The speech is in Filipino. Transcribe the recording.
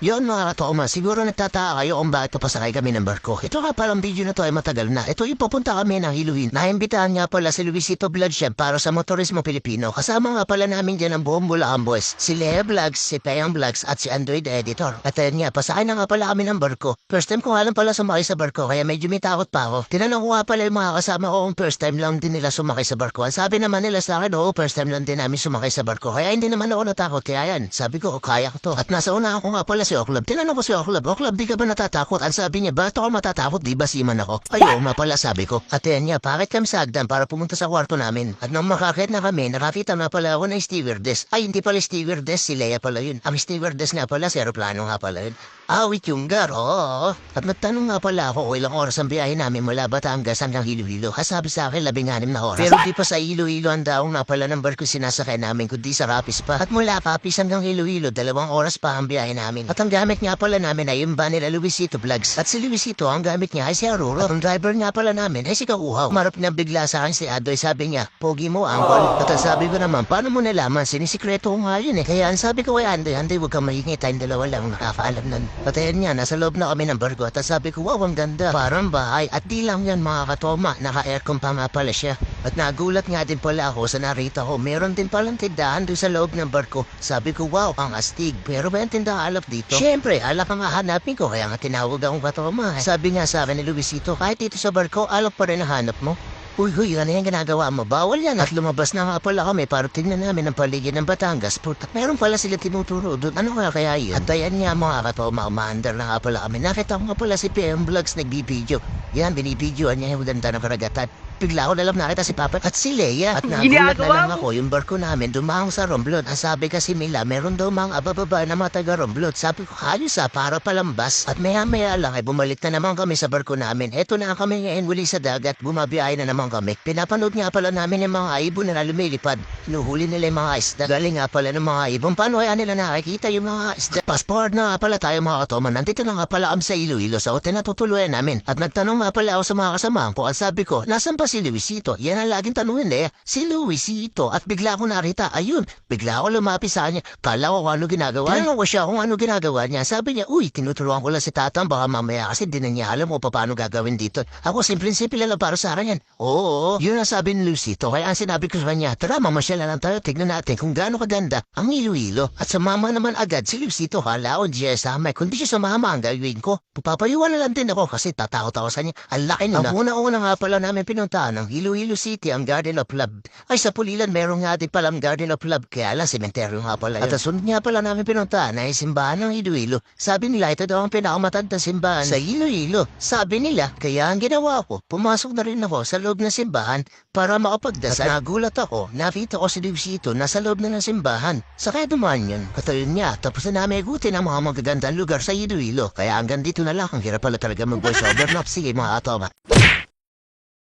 Yon mga katoma, siguro nagtataka kayo kung bakit papasakay kami ng barko. Ito nga palang video na to ay matagal na. Ito yung pupunta kami ng Hiluhin. Naimbitahan nga pala si Luisito Bloodshed para sa motorismo Pilipino. Kasama nga pala namin dyan ang buong Bulacan Boys. Si Lea Vlogs, si Peyang Vlogs at si Android Editor. At ayun nga, pasakay na nga pala kami ng barko. First time ko nga lang pala sumakay sa barko kaya medyo may takot pa ako. Tinanong ko nga pala yung mga kasama ko kung first time lang din nila sumakay sa barko. Ang sabi naman nila sa akin, oo, first time lang din namin sumakay sa barko. Kaya hindi naman ako natakot. Kaya yan, sabi ko, "Oh, kaya ko to. At nasa una ako nga pala si Oklab. Tinanong ko si Oklab, Oklab, di ka ba natatakot? Ang sabi niya, bakit ako matatakot? Di ba siman ako? Ayaw nga pala sabi ko. At yan niya, bakit kami sa hagdan para pumunta sa kwarto namin? At nung makakit na kami, nakakita na pala ako ng stewardess. Ay, hindi pala stewardess, si Leia pala yun. Ang stewardess nga pala, si aeroplano nga pala yun. Awit yung gar, oo. At nagtanong nga pala ako kung ilang oras ang biyahe namin mula Batangas hanggang Iloilo. Kasabi sa akin, labing anim na oras. Pero di pa sa Iloilo ang daong nga pala ng barko sinasakay namin, kundi sa Rapis pa. At mula Rapis hanggang Iloilo, dalawang oras pa ang biyahe namin. At ang gamit nga pala namin ay yung van nila Luisito Vlogs. At si Luisito, ang gamit niya ay si Aurora. At ang driver nga pala namin ay si Kauhaw. Marap na bigla sa akin si Adoy, sabi niya, Pogi mo, angkol. At ang sabi ko naman, paano mo nalaman? Sinisikreto ko nga yun eh. Kaya ang sabi ko kay Andoy, Andoy, huwag kang mahingi, tayong dalawa lang nakakaalam nun. At ayun nga, nasa loob na kami ng barko. At sabi ko, wow, ang ganda. Parang bahay. At di lang yan mga katoma, naka-aircon pa nga pala siya. At nagulat nga din pala ako sa narita ko, meron din palang tindahan doon sa loob ng barko. Sabi ko, wow, ang astig. Pero ba yung tindahan alap dito? Siyempre, alap ang hahanapin ko, kaya nga tinawag akong katoma. Sabi nga sa akin ni Luisito, kahit dito sa barko, alap pa rin hanap mo. Uy, huy, ano yung ginagawa mo? Bawal yan. At lumabas na nga pala kami para tingnan namin ang paligid ng Batangas. Puta, meron pala sila tinuturo doon. Ano kaya kaya yun? At ayan nga mga katoma, umaandar na nga pala kami. Nakita ko nga pala si PM Vlogs nagbibideo. Yan, binibidyoan niya yung ganda ng karagatan. Bigla ko nalang nakita si Papa at si Leia. At nagulat na lang ako yung barko namin dumahong sa Romblon. Ang sabi kasi nila, meron daw mga abababa na mga taga Romblon. Sabi ko, halos ah, para palambas. At maya maya lang ay bumalik na naman kami sa barko namin. Eto na kami ngayon muli sa dagat. Bumabiyahe na naman kami. Pinapanood nga pala namin yung mga ibon na lumilipad. Hinuhuli nila yung mga isda. Galing nga pala ng mga ibon. Paano kaya nila nakikita yung mga isda? Passport na nga pala tayo mga katoman. Nandito na nga pala kami sa Iloilo sa hotel na tutuluyan namin. At nagtanong nga pala ako sa mga kasamahan ko. At sabi ko, nasan pa si Luisito? Yan ang laging tanungin eh. Si Luisito. At bigla ko nakita, ayun, bigla ako lumapis sa kanya. Kala ko kung ano ginagawa. Tinanong ko siya kung ano ginagawa niya. Sabi niya, uy, tinuturuan ko lang si tatang. Baka mamaya kasi di na niya alam kung paano gagawin dito. Ako, simple-simple lang para sa akin yan. Oo, yun ang sabi ni Luisito. Kaya ang sinabi ko sa kanya, tara, mamasyal na lang tayo. Tignan natin kung gaano kaganda ang Iloilo. At sumama naman agad si Luisito. Hala ko, Diya sa amin. Kundi siya sumama ang gagawin ko. Papapayuan na lang din ako kasi tatakot ako sa kanya. Ang laki na. Ang una-una nga pala namin pinuntahan ng Iloilo City, ang Garden of Love. Ay, sa Pulilan, meron nga din palang Garden of Love. Kaya lang, sementeryo nga pala yun. At ang sunod nga pala namin pinuntahan ay simbahan ng Iloilo. Sabi nila, ito daw ang pinakamatandang simbahan sa Iloilo. Sabi nila, kaya ang ginawa ko, pumasok na rin ako sa loob ng simbahan para makapagdasal. At nagulat ako, nakita ko si Luisito nasa loob na ng simbahan. Sa kaya dumaan yun, katayon niya, tapos na namin igutin ang mga magagandang lugar sa Iloilo. Kaya hanggang dito na lang, ang hirap pala talaga mag-voice over. No, sige mga atoma.